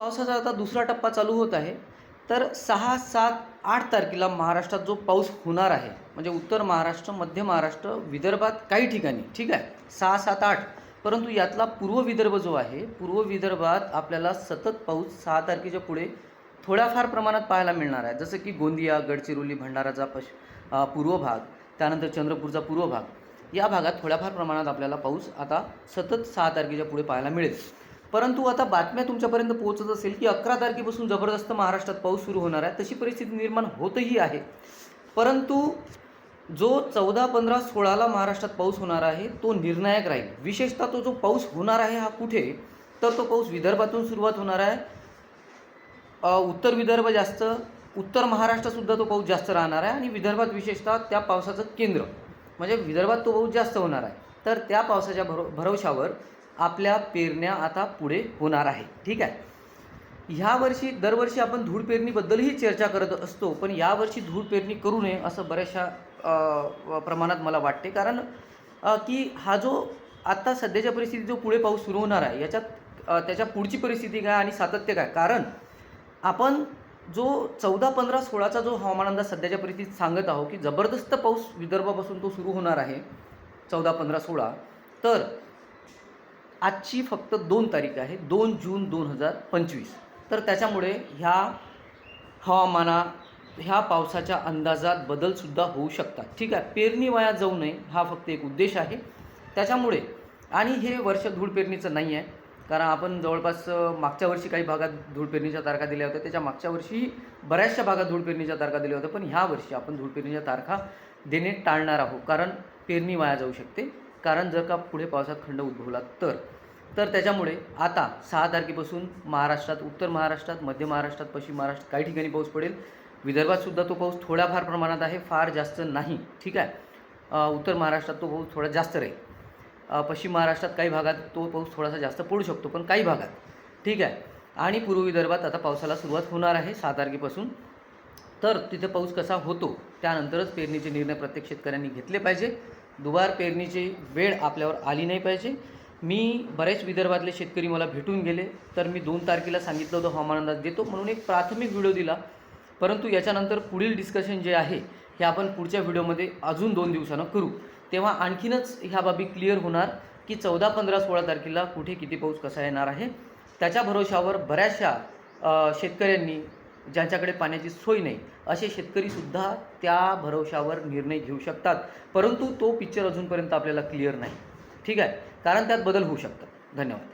पावसाचा आता दुसरा टप्पा चालू होत आहे. तर सहा सात आठ तारखेला महाराष्ट्रात जो पाऊस होणार आहे म्हणजे उत्तर महाराष्ट्र मध्य महाराष्ट्र विदर्भात काही ठिकाणी ठीक आहे सहा सात आठ परंतु यातला पूर्व विदर्भ जो आहे पूर्व विदर्भात आपल्याला सतत पाऊस सहा तारखेच्या पुढे थोड्याफार प्रमाणात पाहायला मिळणार आहे. जसं की गोंदिया गडचिरोली भंडाराचा पश पूर्व भाग त्यानंतर चंद्रपूरचा पूर्व भाग या भागात थोड्याफार प्रमाणात आपल्याला पाऊस आता सतत सहा तारखेच्या पुढे पाहायला मिळेल. परंतु आता बातम्या तुमच्यापर्यंत पोहोचत असेल की अकरा तारखेपासून जबरदस्त महाराष्ट्रात पाऊस सुरू होणार आहे तशी परिस्थिती निर्माण होतही आहे. परंतु जो चौदा पंधरा सोळाला महाराष्ट्रात पाऊस होणार आहे तो निर्णायक राहील. विशेषतः तो जो पाऊस होणार आहे हा कुठे तर तो पाऊस विदर्भातून सुरुवात होणार आहे. उत्तर विदर्भ जास्त उत्तर महाराष्ट्रातसुद्धा तो पाऊस जास्त राहणार आहे आणि विदर्भात विशेषतः त्या पावसाचं केंद्र. म्हणजे विदर्भात तो पाऊस जास्त होणार आहे. तर त्या पावसाच्या भरो भरवशावर आपल्या पेरण्या आता पुढे होणार आहे. ठीक आहे? ह्या वर्षी दरवर्षी आपण धूळ पेरणीबद्दलही चर्चा करत असतो पण यावर्षी धूळ पेरणी करू नये असं बऱ्याचशा प्रमाणात मला वाटते. कारण की हा जो आत्ता सध्याच्या परिस्थितीत जो पुढे पाऊस सुरू होणार आहे याच्यात त्याच्या पुढची परिस्थिती काय आणि सातत्य काय? कारण आपण जो चौदा पंधरा सोळाचा जो हवामान अंदाज सध्याच्या परिस्थितीत सांगत आहोत की जबरदस्त पाऊस विदर्भापासून तो सुरू होणार आहे चौदा पंधरा सोळा. तर आजची फक्त दोन तारीख आहे दोन जून दोन हजार पंचवीस. तर त्याच्यामुळे ह्या हवामाना ह्या पावसाच्या अंदाजात बदलसुद्धा होऊ शकतात. ठीक आहे पेरणी वाया जाऊ नये हा फक्त एक उद्देश आहे. त्याच्यामुळे आणि हे वर्ष धूळ पेरणीचं नाही आहे कारण आपण जवळपास मागच्या वर्षी काही भागात धूळ पेरणीच्या तारखा दिल्या होत्या त्याच्या मागच्या वर्षी बऱ्याचशा भागात धूळ पेरणीच्या तारखा दिल्या होत्या पण ह्या वर्षी आपण धूळ पेरणीच्या तारखा देणे टाळणार आहोत. कारण पेरणी वाया जाऊ शकते. कारण जर का पुढे पावसात खंड उद्भवला तर. तर त्याच्यामुळे आता सहा तारखेपासून महाराष्ट्रात उत्तर महाराष्ट्रात मध्य महाराष्ट्रात पश्चिम महाराष्ट्रात काही ठिकाणी पाऊस पडेल. विदर्भात सुद्धा तो पाऊस थोड्याफार प्रमाणात आहे फार जास्त नाही. ठीक आहे? उत्तर महाराष्ट्रात तो पाऊस थोडा जास्त राहील. पश्चिम महाराष्ट्रात काही भागात तो पाऊस थोडासा जास्त पडू शकतो पण काही भागात. ठीक आहे? आणि पूर्व विदर्भात आता पावसाला सुरुवात होणार आहे सहा तारखेपासून. तर तिथे पाऊस कसा होतो? त्यानंतरच पेरणीचे निर्णय प्रत्येक शेतकऱ्यांनी घेतले पाहिजे. दुबार पेरणीची वेळ आपल्यावर आली नाही पाहिजे. मी बरेच विदर्भातले शेतकरी मला भेटून गेले तर मी दोन तारखेला सांगितलं होतं हवामान अंदाज देतो म्हणून एक प्राथमिक व्हिडिओ दिला. परंतु याच्यानंतर पुढील डिस्कशन जे आहे हे आपण पुढच्या व्हिडिओमध्ये अजून दोन दिवसानं करू. तेव्हा आणखीनच ह्या बाबी क्लिअर होणार की चौदा पंधरा सोळा तारखेला कुठे किती पाऊस कसा येणार आहे. त्याच्या भरोशावर बऱ्याचशा शेतकऱ्यांनी ज्यांच्याकडे पाण्याची सोय नाही असे शेतकरीसुद्धा त्या भरवशावर निर्णय घेऊ शकतात. परंतु तो पिक्चर अजूनपर्यंत आपल्याला क्लिअर नाही. ठीक आहे? कारण त्यात बदल होऊ शकतात. धन्यवाद.